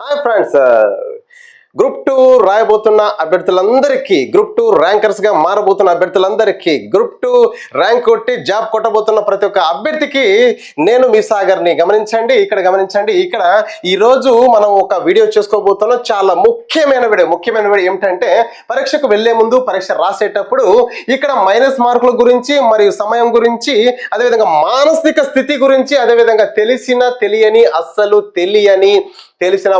Hi friends group two రాయబోతున్న అభ్యర్థులందరికీ group two ర్యాంకర్స్గా మారబోతున్న అభ్యర్థులందరికీ గ్రూప్ టూ ర్యాంక్ కొట్టి జాబ్ కొట్టబోతున్న ప్రతి ఒక్క అభ్యర్థికి నేను మీ సాగర్ని గమనించండి ఇక్కడ గమనించండి. ఇక్కడ ఈరోజు మనం ఒక వీడియో చేసుకోబోతున్నాం చాలా ముఖ్యమైన వీడియో. ముఖ్యమైన వీడియో ఏమిటంటే పరీక్షకు వెళ్ళే ముందు పరీక్ష రాసేటప్పుడు ఇక్కడ మైనస్ మార్కుల గురించి మరియు సమయం గురించి అదేవిధంగా మానసిక స్థితి గురించి అదేవిధంగా తెలిసిన తెలియని అస్సలు తెలియని తెలిసిన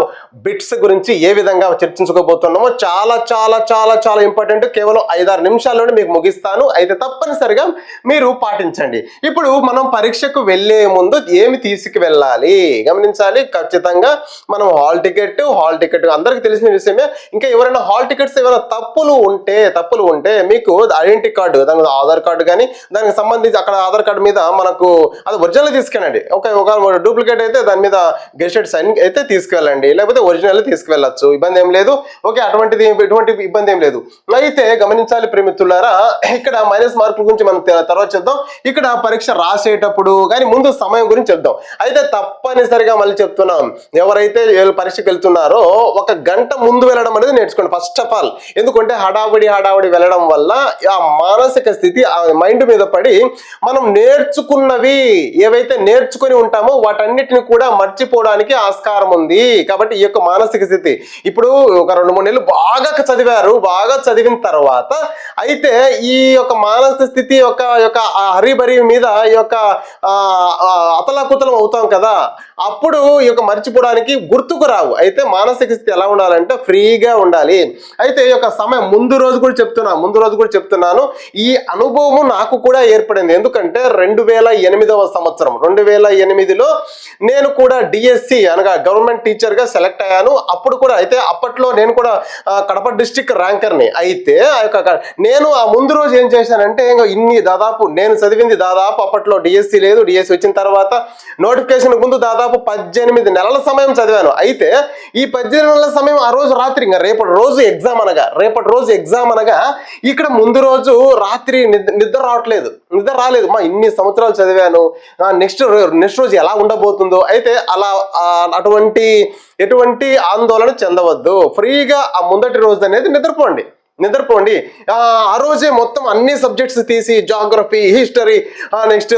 బిట్స్ గురించి ఏ విధంగా చర్చించుకోబోతున్నామో చాలా చాలా చాలా చాలా ఇంపార్టెంట్. కేవలం ఐదారు నిమిషాల్లోనే మీకు ముగిస్తాను. అయితే తప్పనిసరిగా మీరు పాటించండి. ఇప్పుడు మనం పరీక్షకు వెళ్ళే ముందు ఏమి తీసుకువెళ్ళాలి? గమనించాలి. ఖచ్చితంగా మనం హాల్ టికెట్ హాల్ టికెట్ అందరికీ తెలిసిన విషయమే. ఇంకా ఎవరైనా హాల్ టికెట్స్ ఏమైనా తప్పులు ఉంటే తప్పులు ఉంటే మీకు ఐడెంటిటీ కార్డు దాని ఆధార్ కార్డు కానీ దానికి సంబంధించి అక్కడ ఆధార్ కార్డు మీద మనకు అది ఒరిజినల్ తీసుకెళ్ళండి ఒక ఒక డూప్లికేట్ అయితే దాని మీద గెస్టెడ్ సైన్ అయితే తీసుకెళ్ళండి. లేకపోతే ఒరిజినల్ తీసుకువెళ్ళచ్చు. ఇబ్బంది ఏం లేదు. ఓకే అటువంటిది ఎటువంటి ఇబ్బంది ఏం లేదు. అయితే గమనించాలి ప్రేమితులారా ఇక్కడ మైనస్ మార్కుల గురించి మనం తర్వాత చేద్దాం ఇక్కడ పరీక్ష రాసేటప్పుడు కానీ ముందు సమయం గురించి చెప్దాం. అయితే తప్పనిసరిగా మళ్ళీ చెప్తున్నాం. ఎవరైతే పరీక్షకు వెళ్తున్నారో ఒక గంట ముందు వెళ్ళడం అనేది నేర్చుకోండి. ఫస్ట్ ఆఫ్ ఆల్ ఎందుకంటే హడావిడి హడావిడి వెళ్ళడం వల్ల ఆ మానసిక స్థితి ఆ మైండ్ మీద పడి మనం నేర్చుకున్నవి ఏవైతే నేర్చుకొని ఉంటామో వాటన్నిటిని కూడా మర్చిపోవడానికి ఆస్కారం ఉంది. కాబట్టి ఈ యొక్క మానసిక స్థితి. ఇప్పుడు ఒక రెండు మూడు నెలలు బాగా చదివారు బాగా చదివిన తర్వాత అయితే ఈ యొక్క మానసిక స్థితి యొక్క యొక్క హరిబరి మీద ఈ యొక్క అతలాకుతలం అవుతాం కదా. అప్పుడు ఈ యొక్క మర్చిపోవడానికి గుర్తుకు రావు. అయితే మానసిక స్థితి ఎలా ఉండాలంటే ఫ్రీగా ఉండాలి. అయితే ఈ యొక్క సమయం ముందు రోజు కూడా చెప్తున్నా ముందు రోజు కూడా చెప్తున్నాను. ఈ అనుభవం నాకు కూడా ఏర్పడింది. ఎందుకంటే రెండు వేల ఎనిమిదవ సంవత్సరం రెండు వేల ఎనిమిదిలో నేను కూడా డిఎస్సి అనగా గవర్నమెంట్ టీచర్గా సెలెక్ట్ అయ్యాను. అప్పుడు కూడా అయితే అప్పట్లో నేను కూడా కడప డిస్టిక్ ర్యాంకర్ని అయితే ఆ యొక్క నేను ఆ ముందు రోజు ఏం చేశానంటే ఇంకా ఇన్ని దాదాపు నేను చదివింది దాదాపు అప్పట్లో డిఎస్సి లేదు. డిఎస్సి వచ్చిన తర్వాత నోటిఫికేషన్ ముందు దాదాపు పద్దెనిమిది నెలల సమయం చదివాను. అయితే ఈ పద్దెనిమిది నెలల సమయం ఆ రోజు రాత్రి ఇంకా రేపటి రోజు ఎగ్జామ్ అనగా రేపటి రోజు ఎగ్జామ్ అనగా ఇక్కడ ముందు రోజు రాత్రి నిద్ర నిద్ర రావట్లేదు. ఇంకా రాలేదు. మా ఇన్ని సంవత్సరాలు చదివాను. నెక్స్ట్ నెక్స్ట్ రోజు ఎలా ఉండబోతుందో? అయితే అలా అటువంటి ఎటువంటి ఆందోళన చెందవద్దు. ఫ్రీగా ఆ ముందటి రోజు అనేది నిద్రపోండి. నిద్రపోండి. ఆ ఆ రోజే మొత్తం అన్ని సబ్జెక్ట్స్ తీసి geography history next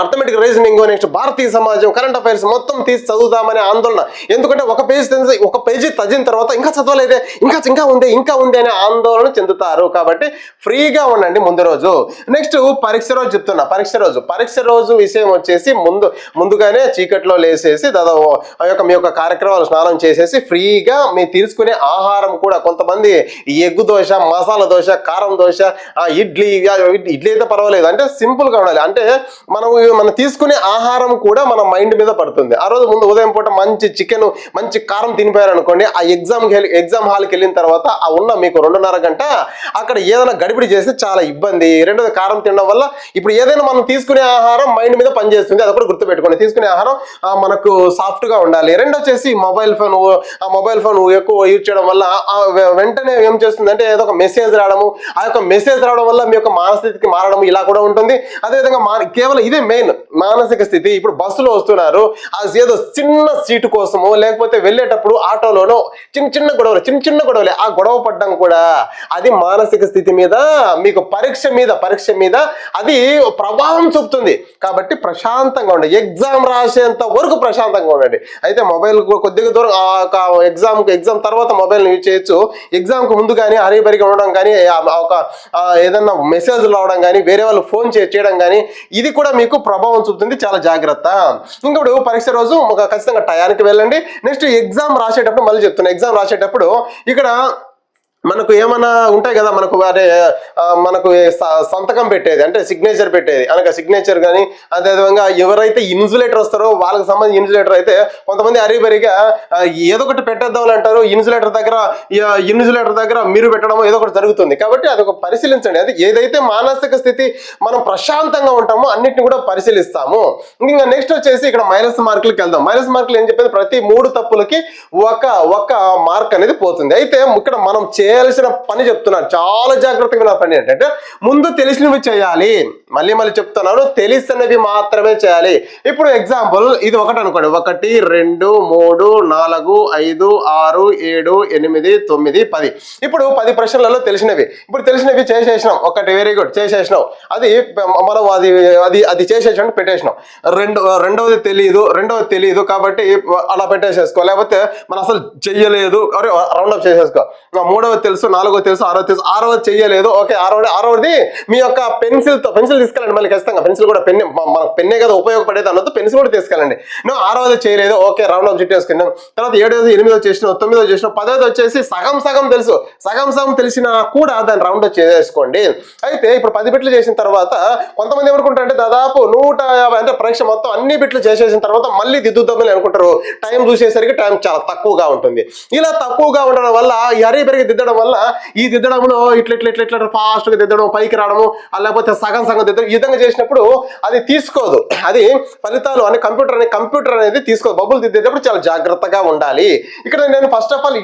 arithmetic reasoning next భారతీయ సమాజం కరెంట్ అఫైర్స్ మొత్తం తీసి చదువుదామనే ఆందోళన. ఎందుకంటే ఒక పేజీ తెలిసి ఒక పేజీ తగిన తర్వాత ఇంకా చదవలేదే ఇంకా ఇంకా ఉంది ఇంకా ఉంది అనే ఆందోళన చెందుతారు. కాబట్టి ఫ్రీగా ఉండండి ముందు రోజు. నెక్స్ట్ పరీక్ష రోజు చెప్తున్నా పరీక్ష రోజు. పరీక్ష రోజు విషయం వచ్చేసి ముందు ముందుగానే చీకట్లో లేసేసి దాదాపు ఆ యొక్క మీ యొక్క కార్యక్రమాలు స్నానం చేసేసి ఫ్రీగా మీ తీసుకునే ఆహారం కూడా కొంతమంది ఎగ్గు దోశ మసాలా దోశ కారం దోశ ఇడ్లీ ఇడ్లీ అయితే పర్వాలేదు. అంటే సింపుల్గా ఉండాలి. అంటే మనం మనం తీసుకునే ఆహారం కూడా మన మైండ్ మీద పడుతుంది. ఆ రోజు ముందు ఉదయం పూట మంచి చికెన్ మంచి కారం తినిపోయారు అనుకోండి ఆ ఎగ్జామ్ ఎగ్జామ్ హాల్కి వెళ్ళిన తర్వాత ఆ ఉన్న మీకు రెండున్నర గంట అక్కడ ఏదైనా గడిపిడి చేస్తే చాలా ఇబ్బంది. రెండోది కారం తినడం వల్ల ఇప్పుడు ఏదైనా మనం తీసుకునే ఆహారం మైండ్ మీద పనిచేస్తుంది. అది కూడా గుర్తుపెట్టుకోండి. తీసుకునే ఆహారం మనకు సాఫ్ట్గా ఉండాలి. రెండు వచ్చేసి మొబైల్ ఫోన్ ఆ మొబైల్ ఫోన్ ఎక్కువ యూజ్ చేయడం వల్ల వెంటనే ఏం చేస్తుంది అంటే ఏదో ఒక మెసేజ్ రావడము ఆ యొక్క మెసేజ్ రావడం వల్ల మీ యొక్క మానసిక మారడం ఇలా కూడా ఉంటుంది. అదేవిధంగా మా కేవలం ఇదే మెయిన్ మానసిక స్థితి. ఇప్పుడు బస్సులో వస్తున్నారు. అది ఏదో చిన్న సీటు కోసము లేకపోతే వెళ్ళేటప్పుడు ఆటోలోనో చిన్న చిన్న గొడవలు చిన్న చిన్న గొడవలే. ఆ గొడవ పడ్డం కూడా అది మానసిక స్థితి మీద మీకు పరీక్ష మీద పరీక్ష మీద అది ప్రభావం చూపుతుంది. కాబట్టి ప్రశాంతంగా ఉండండి. ఎగ్జామ్ రాసేంత వరకు ప్రశాంతంగా ఉండండి. అయితే మొబైల్ కొద్దిగా దూరం ఆ ఎగ్జామ్ ఎగ్జామ్ తర్వాత మొబైల్ యూజ్ చేయొచ్చు. ఎగ్జామ్కి ముందు కానీ హరిబరిగా ఉండడం కానీ ఒక ఏదన్నా మెసేజ్లు రావడం కానీ వేరే వాళ్ళు ఫోన్ చేయడం కానీ ఇది కూడా మీకు ప్రభావం చూపుతుంది. చాలా జాగ్రత్త. ఇంకొకటి పరీక్ష రోజు ఒక ఖచ్చితంగా టయానికి వెళ్ళండి. నెక్స్ట్ ఎగ్జామ్ రాసేటప్పుడు మళ్ళీ చెప్తున్నా. ఎగ్జామ్ రాసేటప్పుడు ఇక్కడ మనకు ఏమైనా ఉంటాయి కదా మనకు అదే మనకు స- సంతకం పెట్టేది అంటే సిగ్నేచర్ పెట్టేది. అనగా సిగ్నేచర్ కానీ అదేవిధంగా ఎవరైతే ఇన్సులేటర్ వస్తారో వాళ్ళకి సంబంధించి ఇన్సులేటర్ అయితే కొంతమంది అరిబరిగా ఏదో ఒకటి పెట్టేద్దామని అంటారు ఇన్సులేటర్ దగ్గర ఇన్సులేటర్ దగ్గర మీరు పెట్టడం ఏదో ఒకటి జరుగుతుంది. కాబట్టి అది ఒక పరిశీలించండి. అది ఏదైతే మానసిక స్థితి మనం ప్రశాంతంగా ఉంటామో అన్నిటిని కూడా పరిశీలిస్తాము. ఇంకా నెక్స్ట్ వచ్చేసి ఇక్కడ మైనస్ మార్కులకి వెళ్దాం. మైనస్ మార్కులు ఏం చెప్పేది? ప్రతి మూడు తప్పులకి ఒక ఒక మార్క్ అనేది పోతుంది. అయితే ఇక్కడ మనం చే చేయాల్సిన పని చెప్తున్నాను. చాలా జాగ్రత్తగా నా పని ఏంటంటే ముందు తెలిసినవి చేయాలి. మళ్ళీ మళ్ళీ చెప్తున్నాను తెలిసినవి మాత్రమే చేయాలి. ఇప్పుడు ఎగ్జాంపుల్ ఇది ఒకటి అనుకోండి. ఒకటి రెండు మూడు నాలుగు ఐదు ఆరు ఏడు ఎనిమిది తొమ్మిది పది. ఇప్పుడు పది ప్రశ్నలలో తెలిసినవి. ఇప్పుడు తెలిసినవి చేసేసినాం. ఒకటి వెరీ గుడ్ చేసేసినాం. అది మనం అది అది అది చేసేసాం పెట్టేసినాం. రెండు రెండవది తెలియదు రెండవది తెలియదు కాబట్టి అలా పెట్టేసేసుకో. లేకపోతే మనం అసలు చెయ్యలేదు. అరే రౌండ్ అప్ చేసేసుకో. మూడవది తెలుసు నాలుగో తెలుసు ఆరో తెలుసు ఆరవది చెయ్యలేదు. ఓకే ఆరో ఆరవది మీ యొక్క పెన్సిల్తో పెన్సిల్ తీసుకెళ్ళండి మళ్ళీ ఖచ్చితంగా. పెన్సిల్ కూడా పెన్ మన పెన్నే కదా ఉపయోగపడేది అన్నది పెన్సిల్ కూడా తీసుకెళ్ళండి. నువ్వు ఆరోది చేయలేదు. ఓకే రౌండ్ అప్ చుట్టేసుకున్నాం తర్వాత ఏడోది ఎనిమిదో చేసిన తొమ్మిదో చేసిన పదోది వచ్చేసి సగం సగం తెలుసు. సగం సగం తెలిసినా కూడా దాన్ని రౌండ్ అప్ చేసేసుకోండి. అయితే ఇప్పుడు పది బిట్లు చేసిన తర్వాత కొంతమంది ఏమనుకుంటారంటే దాదాపు నూట యాభై అంటే పరీక్ష మొత్తం అన్ని బిట్లు చేసేసిన తర్వాత మళ్ళీ దిద్దుద్దామని అనుకుంటారు. టైం చూసేసరికి టైం చాలా తక్కువగా ఉంటుంది. ఇలా తక్కువగా ఉండడం వల్ల ఈ హరి పెరిగి దిద్దడం వల్ల ఈ దిద్దడంలో ఇట్లా ఇట్లా ఇట్లా ఇట్లా ఫాస్ట్గా దిద్దడం పైకి రావడము లేకపోతే సగం సగం దిద్దడం ఈ విధంగా చేసినప్పుడు అది తీసుకోదు. అది ఫలితాలు అనే కంప్యూటర్ అనే కంప్యూటర్ అనేది తీసుకోదు. బబుల్ దిద్దేటప్పుడు చాలా జాగ్రత్తగా ఉండాలి. ఇక్కడ నేను ఫస్ట్ ఆఫ్ ఆల్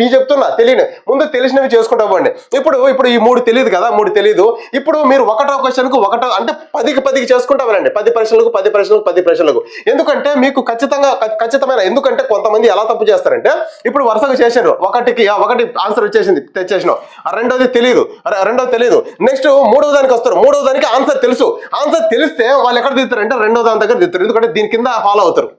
మీ చెప్తున్నా తెలియని ముందు తెలిసినవి చేసుకుంటా పోండి. ఇప్పుడు ఇప్పుడు ఈ మూడు తెలియదు కదా మూడు తెలియదు ఇప్పుడు మీరు ఒకటో క్వశ్చన్కు ఒకటో అంటే పదికి పదికి చేసుకుంటా వెళ్ళండి. పది ప్రశ్నలకు పది ప్రశ్నలకు పది ప్రశ్నలకు. ఎందుకంటే మీకు ఖచ్చితంగా ఖచ్చితమైన ఎందుకంటే కొంతమంది ఎలా తప్పు చేస్తారంటే ఇప్పుడు వరుసగా చేశారు. ఒకటికి ఒకటి ఆన్సర్ వచ్చేసింది తెచ్చేసినావు ఆ రెండోది తెలియదు అరే రెండోది తెలియదు నెక్స్ట్ మూడవ దానికి వస్తారు. మూడవ దానికి ఆన్సర్ తెలుసు. ఆన్సర్ తెలిస్తే వాళ్ళు ఎక్కడ దిగుతారంటే రెండో దాని దగ్గర దిగుతారు. ఎందుకంటే దీని కింద ఫాలో అవుతారు.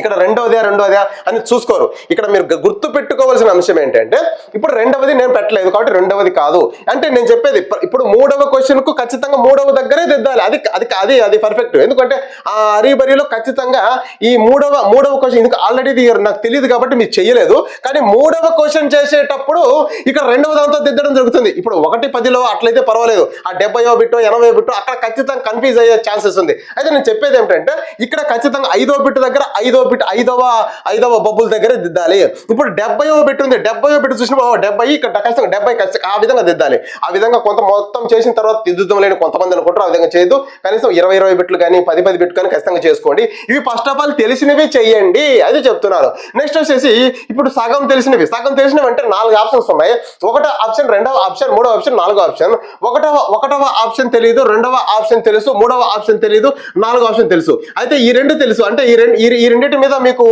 ఇక్కడ రెండవదే రెండవదే అని చూసుకోరు. ఇక్కడ మీరు గుర్తు పెట్టుకోవాల్సిన అంశం ఏంటంటే ఇప్పుడు రెండవది నేను పెట్టలేదు కాబట్టి రెండవది కాదు. అంటే నేను చెప్పేది ఇప్పుడు మూడవ క్వశ్చన్కు ఖచ్చితంగా మూడవ దగ్గరే దిద్దాలి. అది అది అది అది పర్ఫెక్ట్ ఎందుకంటే ఆ అరీబరిలో ఖచ్చితంగా ఈ మూడవ మూడవ క్వశ్చన్ ఎందుకు ఆల్రెడీ ఇది నాకు తెలియదు కాబట్టి మీరు చెయ్యలేదు. కానీ మూడవ క్వశ్చన్ చేసేటప్పుడు ఇక్కడ రెండవ దాంతో దిద్దడం జరుగుతుంది. ఇప్పుడు ఒకటి పదిలో అట్లయితే పర్వాలేదు. ఆ డెబ్బయో బిట్టో ఎనభై బిట్టో అక్కడ ఖచ్చితంగా కన్ఫ్యూజ్ అయ్యే ఛాన్సెస్ ఉంది. అయితే నేను చెప్పేది ఏంటంటే ఇక్కడ ఖచ్చితంగా ఐదో బిట్ దగ్గర ఐదో బిట్ ఐదవ ఐదవ బబ్బుల దగ్గర దిద్దాలి. ఇప్పుడు డెబ్బైవ బిట్ ఉంది. డెబ్బైవ బిట్ చూసినప్పుడు డెబ్బై ఇక్కడ ఖచ్చితంగా డెబ్బై ఖచ్చితంగా ఆ విధంగా దిద్దాలి. ఆ విధంగా కొంత మొత్తం చేసిన తర్వాత దిద్దుదాం లేని కొంతమంది అనుకుంటారు ఆ విధంగా చేయదు కనీసం ఇరవై ఇరవై బిట్లు కానీ పది పది బిట్లు కానీ ఖచ్చితంగా చేసుకోండి. ఇవి ఫస్ట్ ఆఫ్ ఆల్ తెలిసినవి చెయ్యండి అది చెప్తున్నారు. నెక్స్ట్ వచ్చేసి ఇప్పుడు సగం తెలిసినవి. సగం తెలిసినవి అంటే నాలుగు ఆప్షన్స్ ఉన్నాయి. ఒకటో ఆప్షన్ రెండవ ఆప్షన్ మూడవ ఆప్షన్ నాలుగో ఆప్షన్. ఒకటవ ఒకటవ ఆప్షన్ తెలియదు రెండవ ఆప్షన్ తెలుసు మూడవ ఆప్షన్ తెలియదు నాలుగో ఆప్షన్ తెలుసు. అయితే ఈ రెండు తెలుసు. అంటే ఈ రెండు ఈ- రెండింటి వీటి మీద మీకు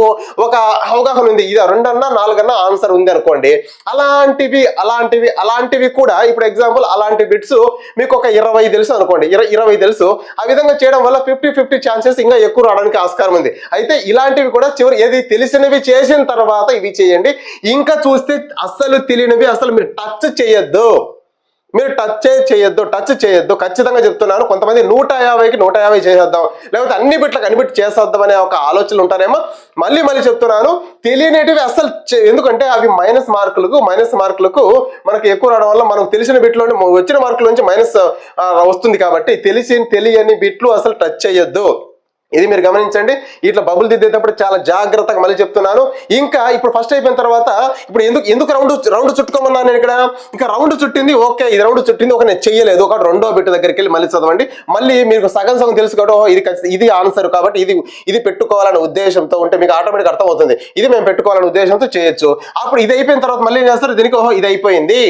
ఒక అవగాహన ఉంది. ఇది రెండన్నా నాలుగన్నా ఆన్సర్ ఉంది అనుకోండి. అలాంటివి అలాంటివి అలాంటివి కూడా ఇప్పుడు ఎగ్జాంపుల్ అలాంటి బిట్స్ మీకు ఒక ఇరవై తెలుసు అనుకోండి. ఇరవై తెలుసు. ఆ విధంగా చేయడం వల్ల ఫిఫ్టీ ఫిఫ్టీ ఛాన్సెస్ ఇంకా ఎక్కువ రావడానికి ఆస్కారం ఉంది. అయితే ఇలాంటివి కూడా చివరి ఏది తెలిసినవి చేసిన తర్వాత ఇవి చేయండి. ఇంకా చూస్తే అస్సలు తెలియనివి అసలు మీరు టచ్ చేయొద్దు. మీరు టచ్ చేయొద్దు టచ్ చేయొద్దు. ఖచ్చితంగా చెప్తున్నాను కొంతమంది నూట యాభైకి నూట యాభై చేసేద్దాం. లేకపోతే అన్ని బిట్లకు కనిపెట్టి చేసేద్దాం అనే ఒక ఆలోచనలు ఉంటారేమో. మళ్ళీ మళ్ళీ చెప్తున్నాను తెలియనేటివి అసలు ఎందుకంటే అవి మైనస్ మార్కులకు మైనస్ మార్కులకు మనకు ఎక్కువ రావడం వల్ల మనకు తెలిసిన బిట్లోని వచ్చిన మార్కుల నుంచి మైనస్ వస్తుంది కాబట్టి తెలిసి తెలియని బిట్లు అసలు టచ్ చేయొద్దు. ఇది మీరు గమనించండి. ఇట్లా బబుల్ దిద్దేటప్పుడు చాలా జాగ్రత్తగా మళ్ళీ చెప్తున్నాను. ఇంకా ఇప్పుడు ఫస్ట్ అయిపోయిన తర్వాత ఇప్పుడు ఎందుకు ఎందుకు రౌండ్ రౌండ్ చుట్టుకోమన్నాను నేను ఇక్కడ? ఇంకా రౌండ్ చుట్టింది ఓకే. ఇది రౌండ్ చుట్టింది ఒక నేను చెయ్యలేదు. ఒక రెండో బిట్ దగ్గరికి వెళ్ళి మళ్ళీ చదవండి. మళ్ళీ మీకు సగం సగం తెలుసుకోవడం ఇది ఇది ఆన్సర్ కాబట్టి ఇది ఇది పెట్టుకోవాలనే ఉద్దేశంతో ఉంటే మీకు ఆటోమేటిక్ అర్థమవుతుంది. ఇది మేము పెట్టుకోవాలనే ఉద్దేశంతో చేయొచ్చు. అప్పుడు ఇది అయిపోయిన తర్వాత మళ్ళీ ఏం చేస్తారు? దీనికి ఓహో ఇది అయిపోయింది.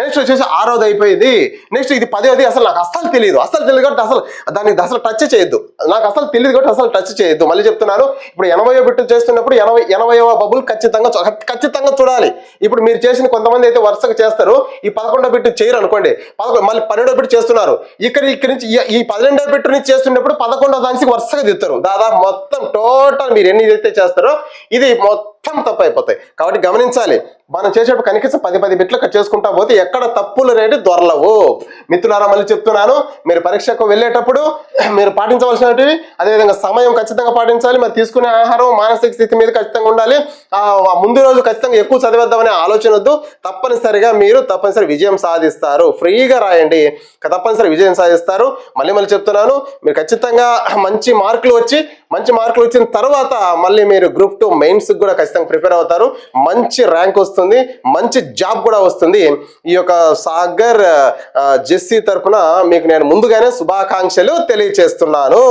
నెక్స్ట్ వచ్చేసి ఆరోది అయిపోయింది. నెక్స్ట్ ఇది పదోది అసలు నాకు అస్సలు తెలియదు అస్సలు తెలియదు కాబట్టి అసలు దానికి అసలు టచ్ చేయొద్దు. నాకు అసలు తెలియదు కాబట్టి అసలు టచ్ చేయొద్దు. మళ్ళీ చెప్తున్నాను ఇప్పుడు ఎనభైయో బిట్టు చేస్తున్నప్పుడు ఎనభై ఎనభైవ బబుల్ ఖచ్చితంగా ఖచ్చితంగా చూడాలి. ఇప్పుడు మీరు చేసిన కొంతమంది అయితే వరుసగా చేస్తారు. ఈ పదకొండో బిట్టు చేయరు అనుకోండి. పదకొండు మళ్ళీ పన్నెండో బిట్ చేస్తున్నారు. ఇక్కడ ఇక్కడ నుంచి ఈ- పన్నెండో బిట్టు నుంచి చేస్తున్నప్పుడు పదకొండో దానికి వరుసగా దిస్తారు దాదాపు మొత్తం టోటల్ మీరు ఎన్ని అయితే చేస్తారో ఇది మొత్తం తప్పు అయిపోతాయి. కాబట్టి గమనించాలి. మనం చేసేటప్పుడు కనీసం పది పది బిట్లు చేసుకుంటా పోతే ఎక్కడ తప్పులు రేటు దొరలవు. మిత్రులారా మళ్ళీ చెప్తున్నాను మీరు పరీక్షకు వెళ్ళేటప్పుడు మీరు పాటించవలసినవి అదేవిధంగా సమయం ఖచ్చితంగా పాటించాలి మరి తీసుకునే ఆహారం మానసిక స్థితి మీద ఖచ్చితంగా ఉండాలి. ముందు రోజు ఖచ్చితంగా ఎక్కువ చదివేద్దామనే ఆలోచన వద్దు. తప్పనిసరిగా మీరు తప్పనిసరి విజయం సాధిస్తారు. ఫ్రీగా రాయండి. తప్పనిసరి విజయం సాధిస్తారు. మళ్ళీ మళ్ళీ చెప్తున్నాను మీరు ఖచ్చితంగా మంచి మార్కులు వచ్చి మంచి మార్కులు వచ్చిన తర్వాత మళ్ళీ మీరు గ్రూప్ టూ మెయిన్స్ కూడా ఖచ్చితంగా ప్రిపేర్ అవుతారు. మంచి ర్యాంక్ వస్తుంది. మంచి జాబ్ కూడా వస్తుంది. ఈ యొక్క సాగర్ జెస్సీ తరపున మీకు నేను ముందుగానే శుభాకాంక్షలు తెలియచేస్తున్నాను.